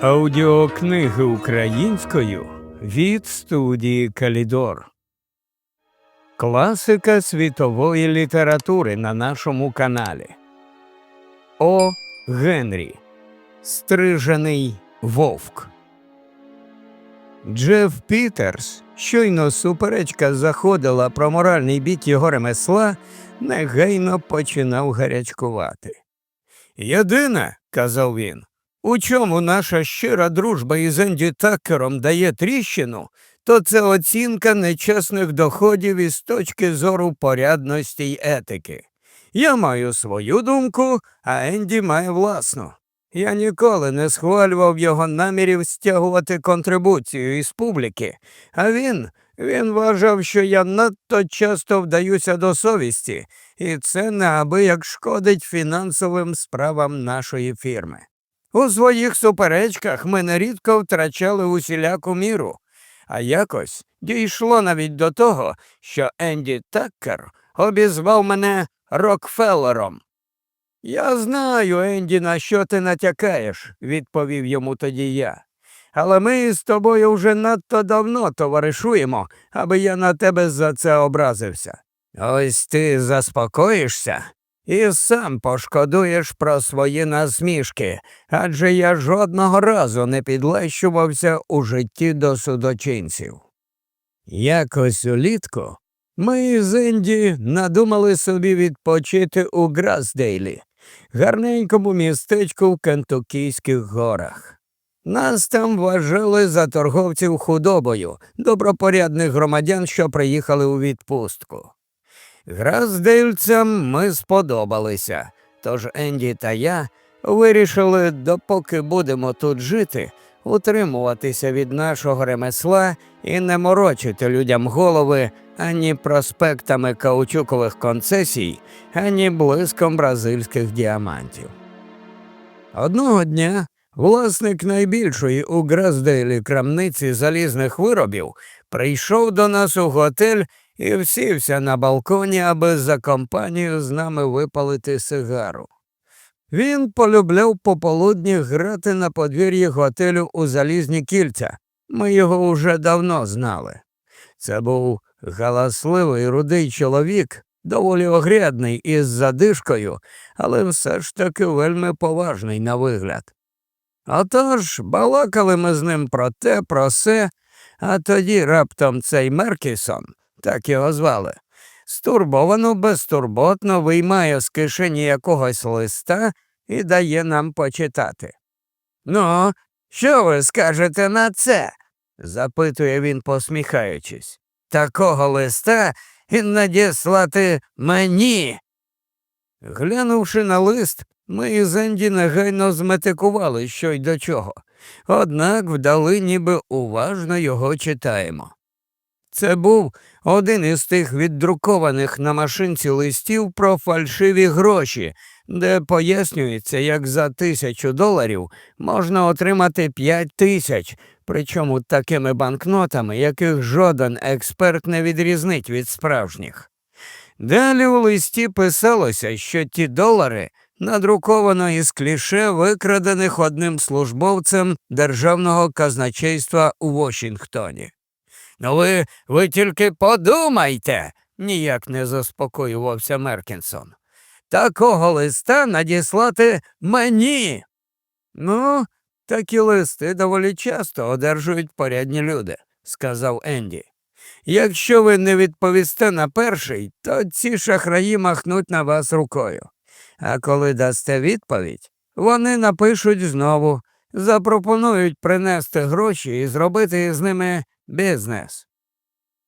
Аудіокниги українською від студії Калідор. Класика світової літератури на нашому каналі. О. Генрі. Стрижений вовк. Джеф Пітерс, щойно суперечка заходила про моральний бік його ремесла, негайно починав гарячкувати. Єдине, казав він, у чому наша щира дружба із Енді Такером дає тріщину, то це оцінка нечесних доходів із точки зору порядності й етики. Я маю свою думку, а Енді має власну. Я ніколи не схвалював його намірів стягувати контрибуцію із публіки, а він, він вважав, що я надто часто вдаюся до совісті, і це неабияк шкодить фінансовим справам нашої фірми. У своїх суперечках ми нерідко втрачали усіляку міру, а якось дійшло навіть до того, що Енді Таккер обізвав мене Рокфеллером. Я знаю, Енді, на що ти натякаєш, відповів йому тоді я. Але ми з тобою вже надто давно товаришуємо, аби я на тебе за це образився. Ось ти заспокоїшся і сам пошкодуєш про свої насмішки, адже я жодного разу не підлещувався у житті до судочинців. Якось улітку ми з Енді надумали собі відпочити у Грасдейлі, гарненькому містечку в Кентукійських горах. Нас там вважали за торговців худобою, добропорядних громадян, що приїхали у відпустку. Граздейльцям ми сподобалися, тож Енді та я вирішили, допоки будемо тут жити, утримуватися від нашого ремесла і не морочити людям голови ані проспектами каучукових концесій, ані блиском бразильських діамантів. Одного дня власник найбільшої у Граздейлі крамниці залізних виробів прийшов до нас у готель і всівся на балконі, аби за компанію з нами випалити сигару. Він полюбляв пополудні грати на подвір'ї готелю у залізні кільця. Ми його уже давно знали. Це був галасливий рудий чоловік, доволі огрядний із задишкою, але все ж таки вельми поважний на вигляд. Отож балакали ми з ним про те, про се, а тоді раптом цей Меркісон, так його звали, стурбовано безтурботно виймає з кишені якогось листа і дає нам почитати. Ну, що ви скажете на це? запитує він, посміхаючись. Такого листа і надіслати мені. Глянувши на лист, ми із Енді негайно зметикували, що й до чого, однак вдали ніби уважно його читаємо. Це був один із тих віддрукованих на машинці листів про фальшиві гроші, де пояснюється, як за тисячу доларів можна отримати п'ять тисяч, причому такими банкнотами, яких жоден експерт не відрізнить від справжніх. Далі у листі писалося, що ті долари надруковано із кліше, викрадених одним службовцем державного казначейства у Вашингтоні. Ну ви, ви тільки подумайте, ніяк не заспокоювався Меркінсон. Такого листа надіслати мені. Ну, такі листи доволі часто одержують порядні люди, сказав Енді. Якщо ви не відповісте на перший, то ці шахраї махнуть на вас рукою. А коли дасте відповідь, вони напишуть знову, запропонують принести гроші і зробити з ними бізнес.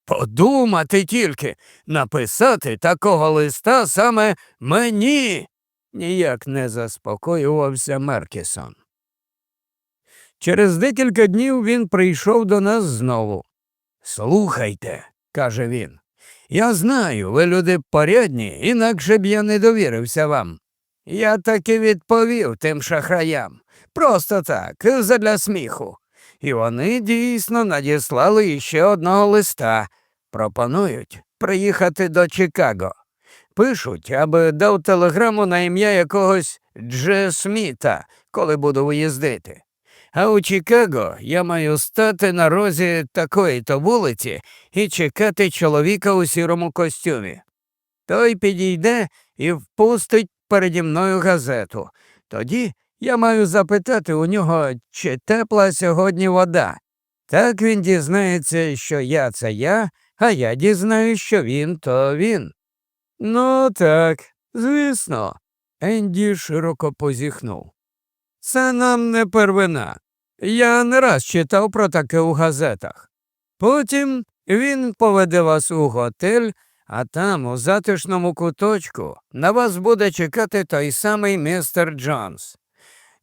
Подумати тільки, написати такого листа саме мені. ніяк не заспокоювався Меркісон. Через декілька днів він прийшов до нас знову. Слухайте, каже він, я знаю, ви люди порядні, інакше б я не довірився вам. Я таки відповів тим шахраям. Просто так, задля сміху. І вони дійсно надіслали іще одного листа. Пропонують приїхати до Чикаго. Пишуть, аби дав телеграму на ім'я якогось Дже Сміта, коли буду виїздити. А у Чикаго я маю стати на розі такої то вулиці і чекати чоловіка у сірому костюмі. Той підійде і впустить переді мною газету. Тоді я маю запитати у нього, чи тепла сьогодні вода. Так він дізнається, що я це я, а я дізнаюсь, що він то він. Ну, так, звісно. Енді широко позіхнув. Це нам не первина. Я не раз читав про таке у газетах. Потім він поведе вас у готель, а там, у затишному куточку, на вас буде чекати той самий містер Джонс.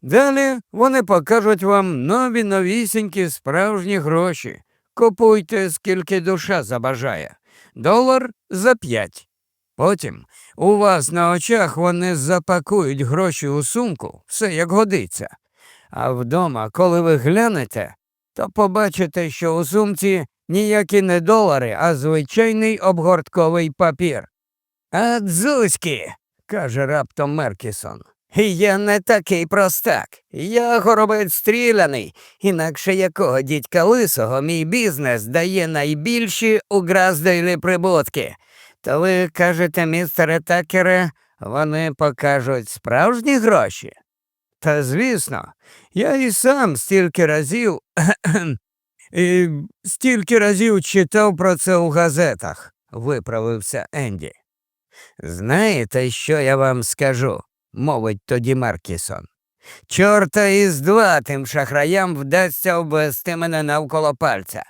Далі вони покажуть вам нові новісінькі справжні гроші. Купуйте, скільки душа забажає. Долар за п'ять. Потім у вас на очах вони запакують гроші у сумку, все як годиться. А вдома, коли ви глянете, то побачите, що у сумці ніякі не долари, а звичайний обгортковий папір. А каже раптом Меркісон. Я не такий простак. Я горобець стріляний, інакше якого дідька лисого мій бізнес дає найбільші у Граздейлі прибутки. То ви кажете, містере Такере, вони покажуть справжні гроші? Та звісно, я і сам стільки разів і стільки разів читав про це у газетах, виправився Енді. Знаєте, що я вам скажу? Мовить тоді Маркісон. Чорта із два тим шахраям вдасться обвести мене навколо пальця.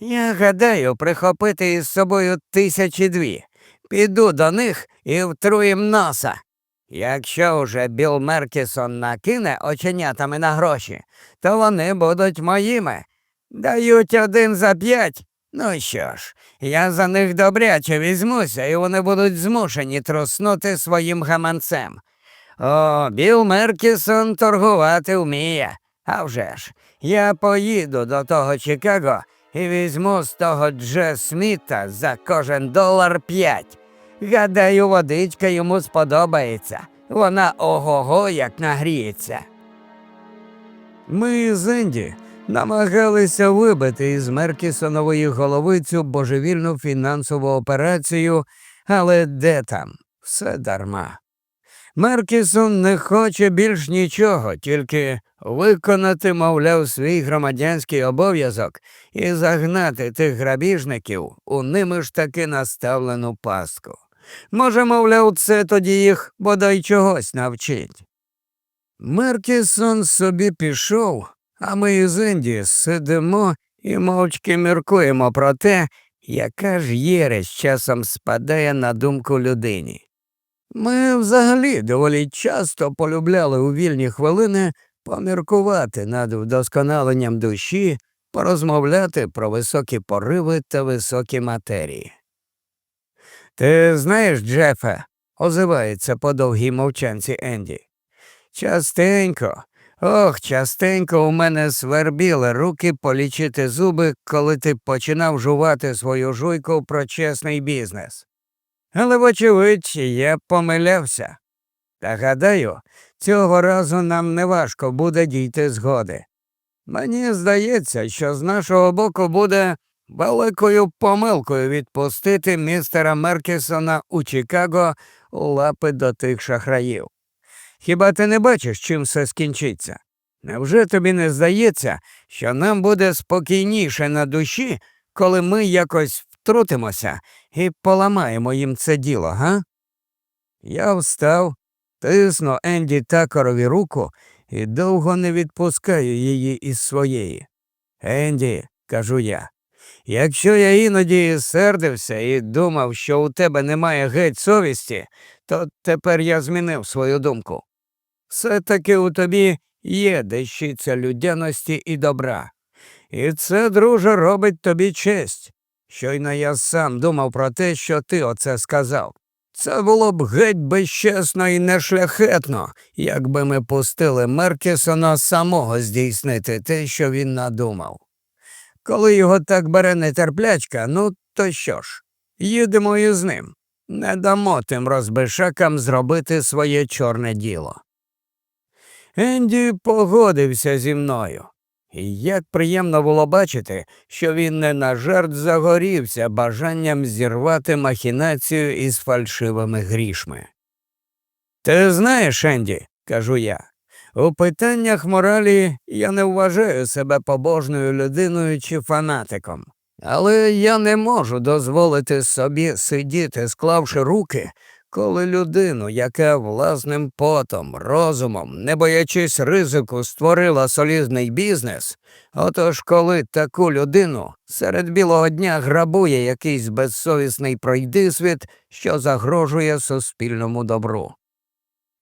Я гадаю, прихопити із собою тисячі дві. Піду до них і втру їм носа. Якщо вже Біл Меркісон накине оченятами на гроші, то вони будуть моїми. Дають один за п'ять. Ну що ж, я за них добряче візьмуся, і вони будуть змушені труснути своїм гаманцем. О, Біл Меркісон торгувати вміє. А вже ж, я поїду до того Чикаго і візьму з того Дже Сміта за кожен долар п'ять. Гадаю, водичка йому сподобається. Вона ого-го як нагріється. Ми з Енді намагалися вибити із Меркісонової голови цю божевільну фінансову операцію, але де там? Все дарма. Меркісон не хоче більш нічого, тільки виконати, мовляв, свій громадянський обов'язок і загнати тих грабіжників у ними ж таки наставлену пастку. Може, мовляв, це тоді їх бодай чогось навчить. Меркісон собі пішов, а ми із Інді сидимо і мовчки міркуємо про те, яка ж єресь часом спадає на думку людині. Ми взагалі доволі часто полюбляли у вільні хвилини поміркувати над вдосконаленням душі, порозмовляти про високі пориви та високі матерії. Ти знаєш, Джефе, озивається по довгій мовчанці Енді. Частенько, ох, частенько у мене свербіли руки полічити зуби, коли ти починав жувати свою жуйку про чесний бізнес. Але, вочевидь, я помилявся. Та гадаю, цього разу нам неважко буде дійти згоди. Мені здається, що з нашого боку буде великою помилкою відпустити містера Меркісона у Чикаго у лапи до тих шахраїв. Хіба ти не бачиш, чим все скінчиться? Невже тобі не здається, що нам буде спокійніше на душі, коли ми якось втрутимося і поламаємо їм це діло, га? Я встав, тисну Енді Такорові руку і довго не відпускаю її із своєї. Енді, кажу я, якщо я іноді сердився і думав, що у тебе немає геть совісті, то тепер я змінив свою думку. Все таки у тобі є дещиця людяності і добра. І це, друже, робить тобі честь. Щойно я сам думав про те, що ти оце сказав. Це було б геть безчесно і нешляхетно, якби ми пустили Меркісона самого здійснити те, що він надумав. Коли його так бере нетерплячка, ну то що ж, їдемо із ним. Не дамо тим розбишакам зробити своє чорне діло. Енді погодився зі мною. І як приємно було бачити, що він не на жарт загорівся бажанням зірвати махінацію із фальшивими грішми. Ти знаєш, Енді, кажу я, у питаннях моралі я не вважаю себе побожною людиною чи фанатиком, але я не можу дозволити собі сидіти, склавши руки, коли людину, яка власним потом, розумом, не боячись ризику, створила солідний бізнес, отож коли таку людину серед білого дня грабує якийсь безсовісний пройдисвіт, що загрожує суспільному добру.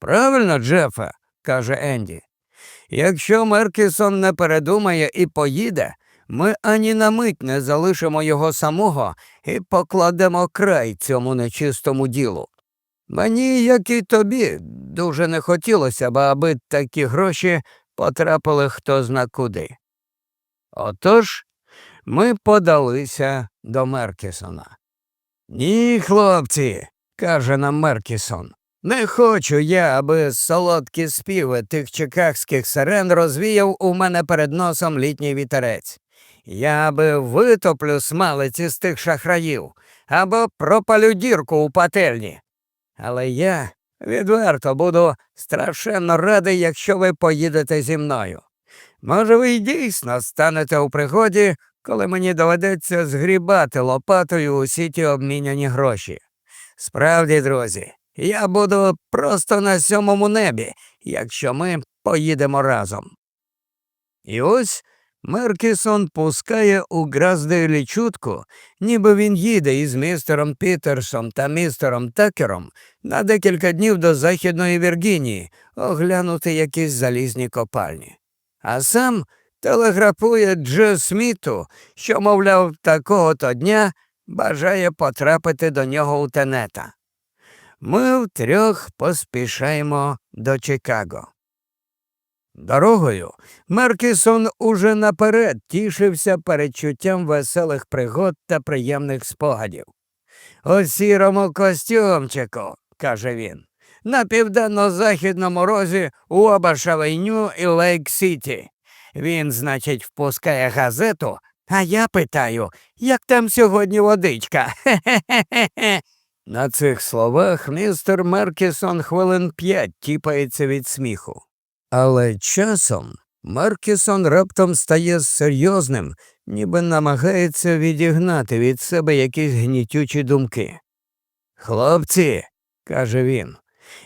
Правильно, Джефе, каже Енді. Якщо Меркісон не передумає і поїде, ми ані на мить не залишимо його самого і покладемо край цьому нечистому ділу. Мені, як і тобі, дуже не хотілося б, аби такі гроші потрапили хто зна куди. Отож ми подалися до Меркісона. Ні, хлопці, каже нам Меркісон. Не хочу я, аби солодкі співи тих чикагських сирен розвіяв у мене перед носом літній вітерець. Я би витоплю смалиці з тих шахраїв або пропалю дірку у пательні. Але я відверто буду страшенно радий, якщо ви поїдете зі мною. Може, ви й дійсно станете у пригоді, коли мені доведеться згрібати лопатою усі ті обміняні гроші. Справді, друзі, я буду просто на сьомому небі, якщо ми поїдемо разом. І ось Меркісон пускає у Граздейлі чутку, ніби він їде із містером Пітерсом та містером Такером на декілька днів до Західної Віргінії оглянути якісь залізні копальні. А сам телеграфує Дже Сміту, що, мовляв, такого то дня бажає потрапити до нього у тенета. Ми втрьох поспішаємо до Чикаго. Дорогою Меркісон уже наперед тішився передчуттям веселих пригод та приємних спогадів. У сірому костюмчику, каже він, на південно-західному розі у Обашавеню і Лейк Сіті. Він, значить, впускає газету, а я питаю, як там сьогодні водичка? Хе-хе-хе. На цих словах містер Меркісон хвилин п'ять тіпається від сміху. Але часом Маркісон раптом стає серйозним, ніби намагається відігнати від себе якісь гнітючі думки. Хлопці, каже він,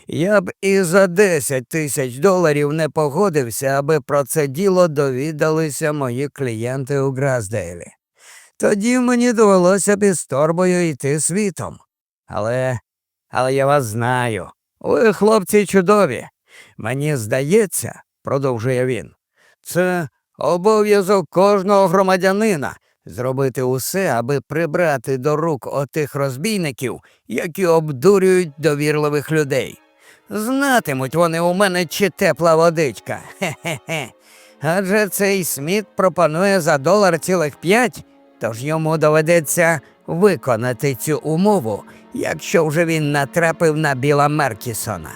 я б і за десять тисяч доларів не погодився, аби про це діло довідалися мої клієнти у Граздейлі. Тоді мені довелося б із торбою йти світом. Але, але я вас знаю. Ви, хлопці, чудові. Мені здається, продовжує він, це обов'язок кожного громадянина зробити усе, аби прибрати до рук отих розбійників, які обдурюють довірливих людей. Знатимуть вони у мене чи тепла водичка. Хе-хе-хе. Адже цей сміт пропонує за долар цілих п'ять, тож йому доведеться виконати цю умову, якщо вже він натрапив на біла Меркісона.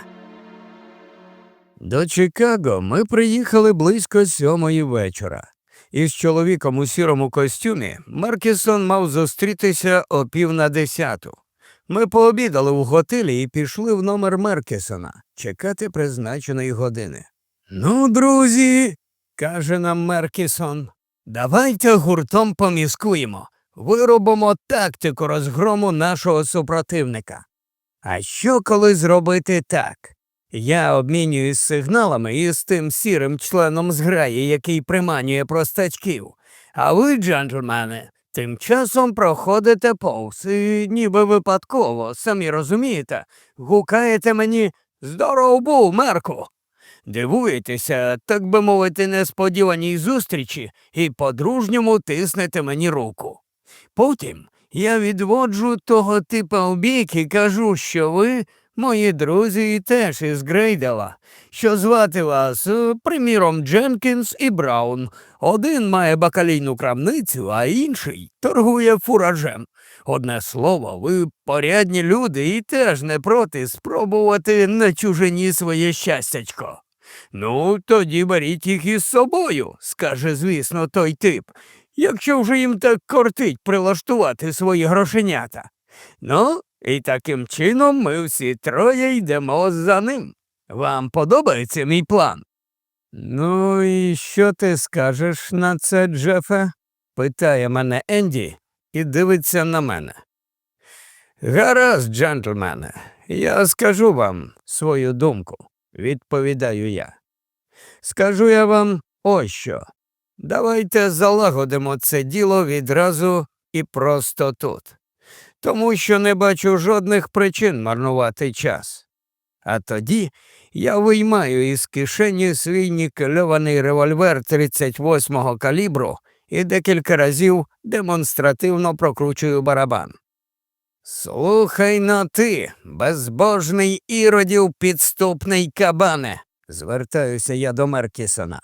До Чикаго ми приїхали близько сьомої вечора. Із чоловіком у сірому костюмі Маркісон мав зустрітися о пів на десяту. Ми пообідали в готелі і пішли в номер Меркісона чекати призначеної години. Ну, друзі, каже нам Меркісон, давайте гуртом поміскуємо, виробимо тактику розгрому нашого супротивника. А що коли зробити так? Я обмінююсь сигналами із тим сірим членом зграї, який приманює простачків. А ви, джентльмени, тим часом проходите повз і ніби випадково, самі розумієте, гукаєте мені Здоров був, Мерку. Дивуєтеся, так би мовити, несподіваній зустрічі і по-дружньому тиснете мені руку. Потім я відводжу того типа у бік і кажу, що ви Мої друзі теж із Грейдела, що звати вас, е, приміром, Дженкінс і Браун. Один має бакалійну крамницю, а інший торгує фуражем. Одне слово, ви порядні люди і теж не проти спробувати на чужині своє щастячко. Ну, тоді беріть їх із собою, скаже, звісно, той тип, якщо вже їм так кортить прилаштувати свої грошенята. Ну, і таким чином ми всі троє йдемо за ним. Вам подобається мій план? Ну, і що ти скажеш на це, Джефе? питає мене Енді і дивиться на мене. Гаразд, джентльмене, я скажу вам свою думку, відповідаю я. Скажу я вам ось що. Давайте залагодимо це діло відразу і просто тут, тому що не бачу жодних причин марнувати час. А тоді я виймаю із кишені свій нікельований револьвер 38-го калібру і декілька разів демонстративно прокручую барабан. Слухай на ти, безбожний іродів підступний кабане, звертаюся я до Меркісона.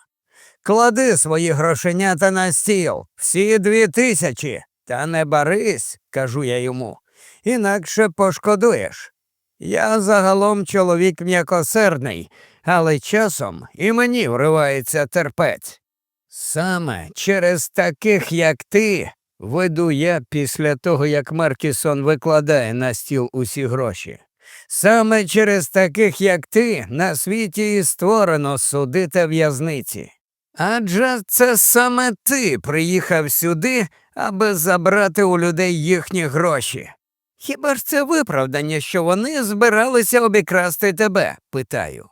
Клади свої грошенята на стіл, всі дві тисячі, та не барись, кажу я йому, інакше пошкодуєш. Я загалом чоловік м'якосердний, але часом і мені вривається терпець. Саме через таких, як ти, веду я після того, як Маркісон викладає на стіл усі гроші. Саме через таких, як ти, на світі і створено суди та в'язниці. Адже це саме ти приїхав сюди, аби забрати у людей їхні гроші. Хіба ж це виправдання, що вони збиралися обікрасти тебе? питаю.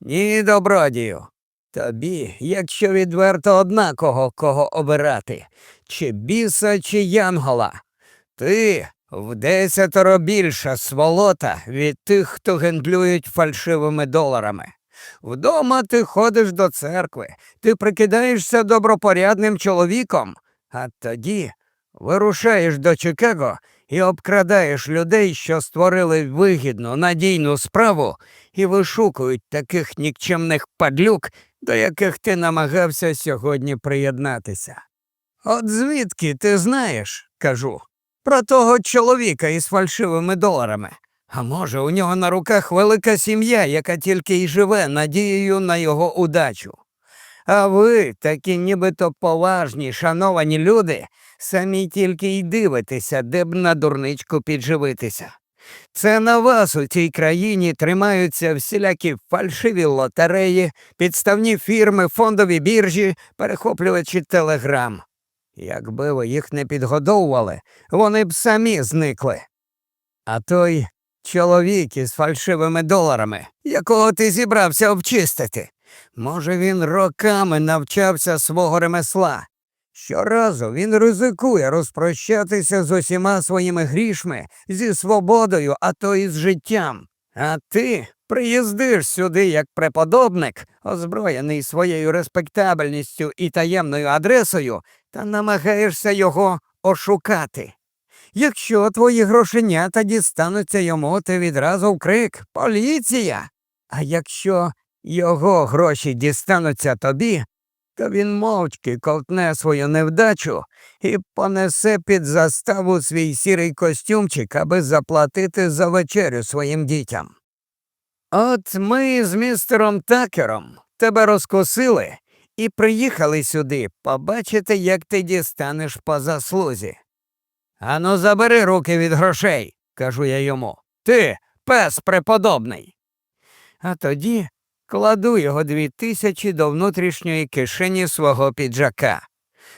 Ні, добродію. Тобі, якщо відверто однаково кого обирати, чи біса, чи янгола. Ти в десятеро більша сволота від тих, хто гендлюють фальшивими доларами. Вдома ти ходиш до церкви, ти прикидаєшся добропорядним чоловіком, а тоді вирушаєш до Чикаго і обкрадаєш людей, що створили вигідну, надійну справу, і вишукують таких нікчемних падлюк, до яких ти намагався сьогодні приєднатися. От звідки ти знаєш, кажу, про того чоловіка із фальшивими доларами. А може, у нього на руках велика сім'я, яка тільки й живе надією на його удачу. А ви, такі нібито поважні, шановані люди, самі тільки й дивитеся, де б на дурничку підживитися. Це на вас у цій країні тримаються всілякі фальшиві лотереї, підставні фірми, фондові біржі, перехоплювачі телеграм. Якби ви їх не підгодовували, вони б самі зникли. А той чоловік із фальшивими доларами, якого ти зібрався обчистити, може, він роками навчався свого ремесла. Щоразу він ризикує розпрощатися з усіма своїми грішми, зі свободою, а то і з життям. А ти приїздиш сюди як преподобник, озброєний своєю респектабельністю і таємною адресою, та намагаєшся його ошукати. Якщо твої грошенята дістануться йому, ти відразу вкрик Поліція. А якщо його гроші дістануться тобі, то він мовчки ковтне свою невдачу і понесе під заставу свій сірий костюмчик, аби заплатити за вечерю своїм дітям. От ми з містером Такером тебе розкосили і приїхали сюди побачити, як ти дістанеш по заслузі. Ану, забери руки від грошей, кажу я йому. Ти, пес преподобний. А тоді кладу його дві тисячі до внутрішньої кишені свого піджака.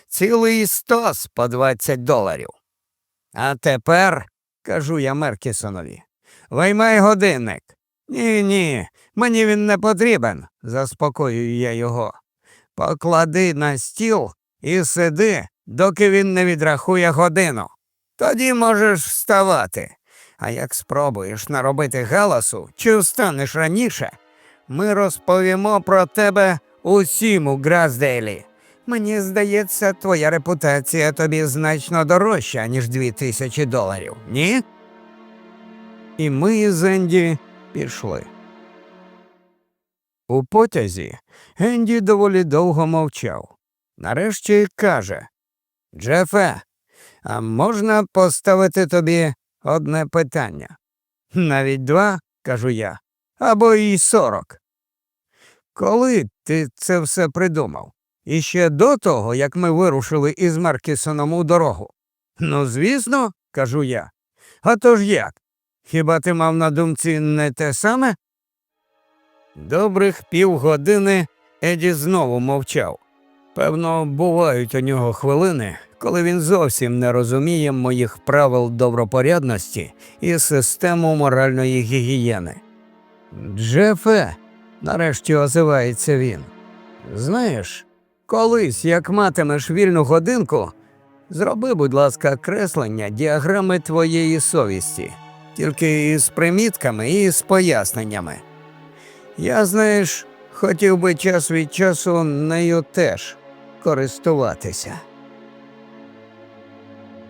Цілий стос по двадцять доларів. А тепер, кажу я Меркісонові, виймай годинник. Ні, ні, мені він не потрібен, заспокоюю я його. Поклади на стіл і сиди, доки він не відрахує годину. Тоді можеш вставати. А як спробуєш наробити галасу чи встанеш раніше, ми розповімо про тебе усім у Граздейлі. Мені здається, твоя репутація тобі значно дорожча, ніж дві тисячі доларів, ні? І ми із Енді пішли. У потязі Енді доволі довго мовчав. Нарешті каже Джефе, а можна поставити тобі одне питання? Навіть два, кажу я, або і сорок. Коли ти це все придумав? І ще до того, як ми вирушили із Маркісоном у дорогу. Ну, звісно, кажу я. А то ж як? Хіба ти мав на думці не те саме? Добрих півгодини Еді знову мовчав. Певно, бувають у нього хвилини, коли він зовсім не розуміє моїх правил добропорядності і систему моральної гігієни. Джефе, нарешті озивається він. Знаєш, колись, як матимеш вільну годинку, зроби, будь ласка, креслення діаграми твоєї совісті, тільки із примітками і з поясненнями. Я, знаєш, хотів би час від часу нею теж користуватися.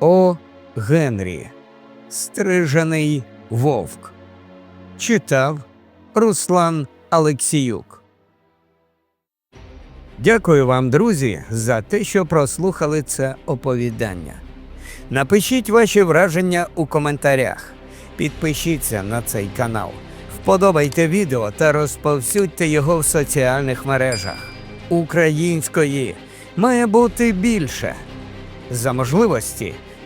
О. Генрі. Стрижений вовк. Читав Руслан Алексіюк. Дякую вам, друзі, за те, що прослухали це оповідання. Напишіть ваші враження у коментарях. Підпишіться на цей канал, вподобайте відео та розповсюдьте його в соціальних мережах. Української має бути більше. За можливості